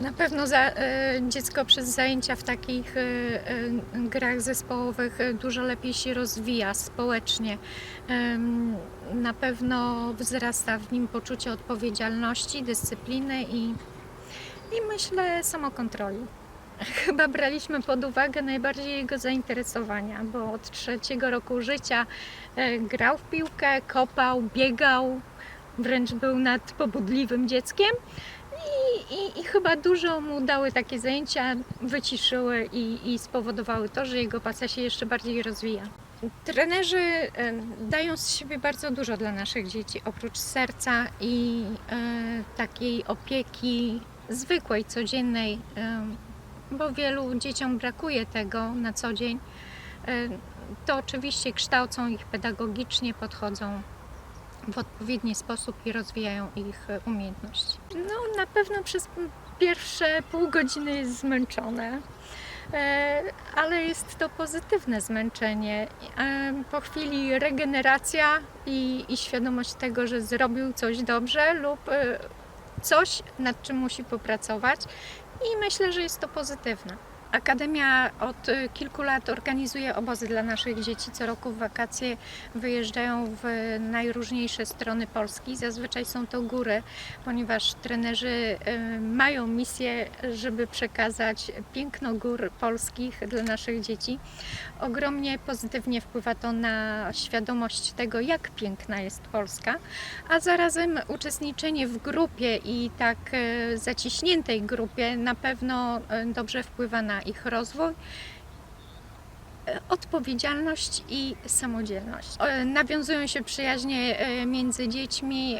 Na pewno za, e, dziecko przez zajęcia w takich e, e, grach zespołowych dużo lepiej się rozwija społecznie. Na pewno wzrasta w nim poczucie odpowiedzialności, dyscypliny i, i myślę samokontroli. Chyba braliśmy pod uwagę najbardziej jego zainteresowania, bo od trzeciego roku życia grał w piłkę, kopał, biegał, wręcz był nadpobudliwym dzieckiem. Chyba dużo mu dały takie zajęcia, wyciszyły i, i spowodowały to, że jego pasja się jeszcze bardziej rozwija. Trenerzy dają z siebie bardzo dużo dla naszych dzieci, oprócz serca i e, takiej opieki zwykłej, codziennej, bo wielu dzieciom brakuje tego na co dzień. E, to oczywiście kształcą ich pedagogicznie, podchodzą w odpowiedni sposób i rozwijają ich e, umiejętności. No, na pewno przez pierwsze pół godziny jest zmęczone, e, ale jest to pozytywne zmęczenie. E, Po chwili regeneracja i, i świadomość tego, że zrobił coś dobrze lub coś, nad czym musi popracować, i myślę, że jest to pozytywne. Akademia od y, kilku lat organizuje obozy dla naszych dzieci. Co roku w wakacje wyjeżdżają w najróżniejsze strony Polski. Zazwyczaj są to góry, ponieważ trenerzy y, mają misję, żeby przekazać piękno gór polskich dla naszych dzieci. Ogromnie pozytywnie wpływa to na świadomość tego, jak piękna jest Polska, a zarazem uczestniczenie w grupie i tak e, zaciśniętej grupie na pewno dobrze wpływa na ich rozwój. e, Odpowiedzialność i samodzielność. E, Nawiązują się przyjaźnie e, między dziećmi.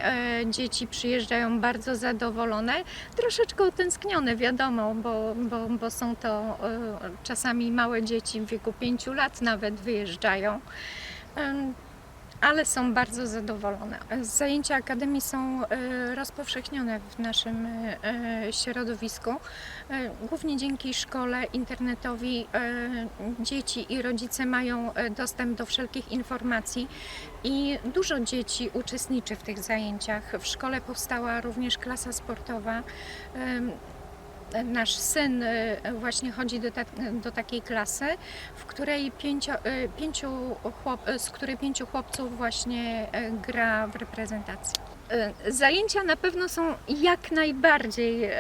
Dzieci przyjeżdżają bardzo zadowolone, troszeczkę utęsknione, wiadomo, bo, bo, bo są to czasami małe dzieci w wieku 5 lat nawet wyjeżdżają. Ale są bardzo zadowolone. Zajęcia Akademii są e, rozpowszechnione w naszym e, środowisku. E, Głównie dzięki szkole internetowi dzieci i rodzice mają dostęp do wszelkich informacji i dużo dzieci uczestniczy w tych zajęciach. W szkole powstała również klasa sportowa. Nasz syn e, właśnie chodzi do, ta, do takiej klasy, w której pięcio, e, pięciu chłop, e, z której pięciu chłopców właśnie gra w reprezentacji. Zajęcia na pewno są jak najbardziej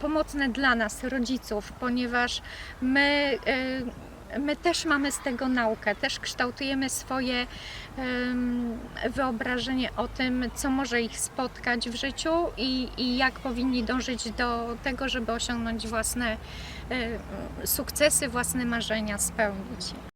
pomocne dla nas, rodziców, ponieważ my, my też mamy z tego naukę, też kształtujemy swoje wyobrażenie o tym, co może ich spotkać w życiu i, i jak powinni dążyć do tego, żeby osiągnąć własne sukcesy, własne marzenia, spełnić.